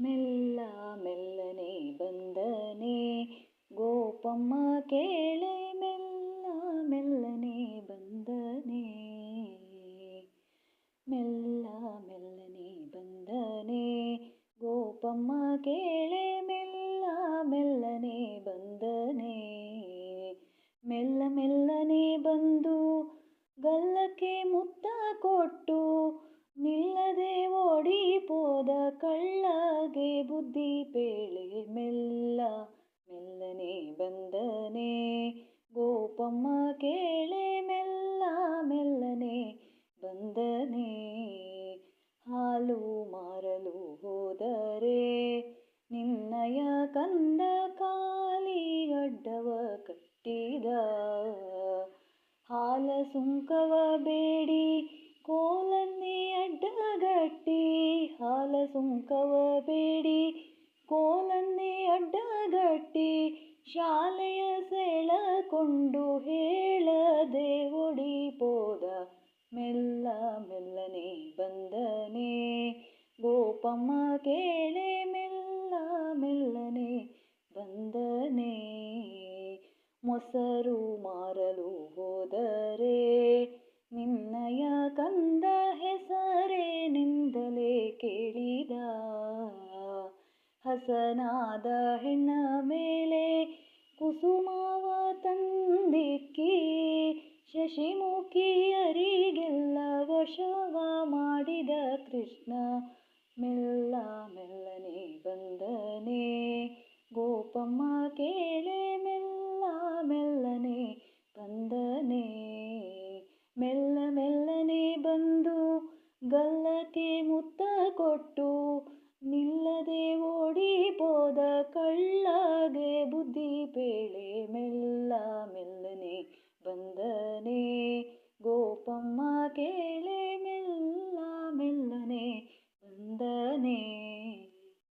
ಮೆಲ್ಲ ಮೆಲ್ಲನೆ ಬಂದನೆ. ಗೋಪಮ್ಮ ಕೇಳೆ ಮೆಲ್ಲ ಮೆಲ್ಲನೆ ಬಂದನೆ. ಮೆಲ್ಲ ಮೆಲ್ಲನೆ ಬಂದನೆ. ಗೋಪಮ್ಮ ಕೇಳೆ ಮೆಲ್ಲ ಮೆಲ್ಲನೆ ಬಂದನೆ. ಮೆಲ್ಲ ಮೆಲ್ಲನೆ ಬಂದು ಗಲ್ಲಕ್ಕೆ ಮುತ್ತ ಕೊಟ್ಟು ಕಳ್ಳಗೆ ಬುದ್ಧಿ ಪೇಳೆ ಮೆಲ್ಲ, ಮೆಲ್ಲನೆ ಬಂದನೆ. ಗೋಪಮ್ಮ ಕೇಳೆ ಮೆಲ್ಲ, ಮೆಲ್ಲನೆ ಬಂದನೆ. ಹಾಲು ಮಾರಲು ಹೋದರೆ ನಿನ್ನಯ ಕಂದ ಕಾಲಿ ಅಡ್ಡವ ಕಟ್ಟಿದ. ಹಾಲ ಸುಂಕವ ಬೇಡಿ ಸುಂಕವ ಬೇಡಿ. ಕೋಲನ್ನೇ ಅಡ್ಡಗಟ್ಟಿ, ಶಾಲೆಯ ಸೆಳಕೊಂಡು ಹೇಳದೆ ಓಡಿಪೋದ. ಮೆಲ್ಲ ಮೆಲ್ಲನೆ ಬಂದನೆ. ಗೋಪಮ್ಮ ಕೇಳೆ ಮೆಲ್ಲ ಮೆಲ್ಲನೆ ಬಂದನೆ. ಮೊಸರು ಮಾರಲು ಹೋದರೆ ನಿನ್ನಯ ಕಂದ ಹಸನಾದ ಹೆಣ್ಣ ಮೇಲೆ ಕುಸುಮಾವ ತಂದಿಕ್ಕಿ ಶಶಿಮುಖಿಯರಿಗೆಲ್ಲ